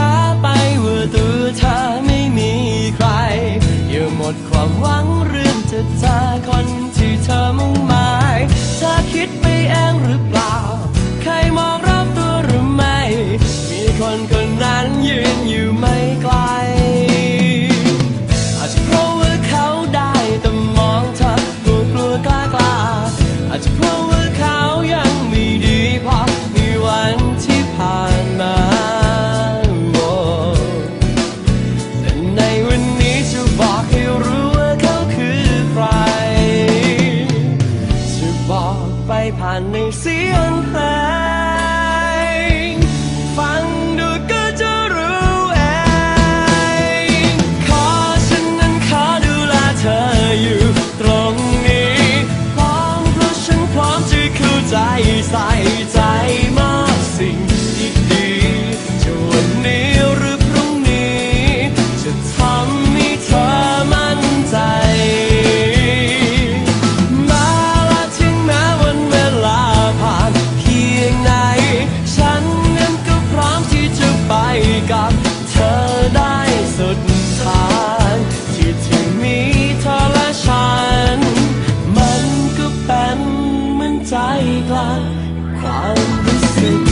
ช้าไปว่าตัวเธอไม่มีใคร อย่าหมดความหวังเรื่องจะเจอคนที่เธอมุ่งหมายเธอคิดไปเองหรือเปล่า ใจกลางความรู้สึก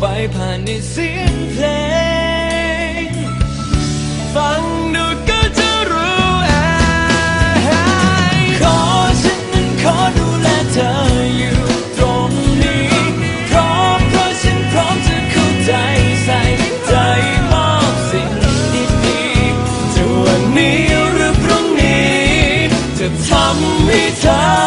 ไปผ่านในเสียงเพลง ฟังดูก็จะรู้อาขอฉันนั้นขอดูแลเธออยู่ตรงนี้ พร้อเพราะฉันพร้อมจะเข้าใจใส่ใจมอบสิ่งดีๆจะวันนี้หรือพรุ่งนี้ จะทำให้เธอ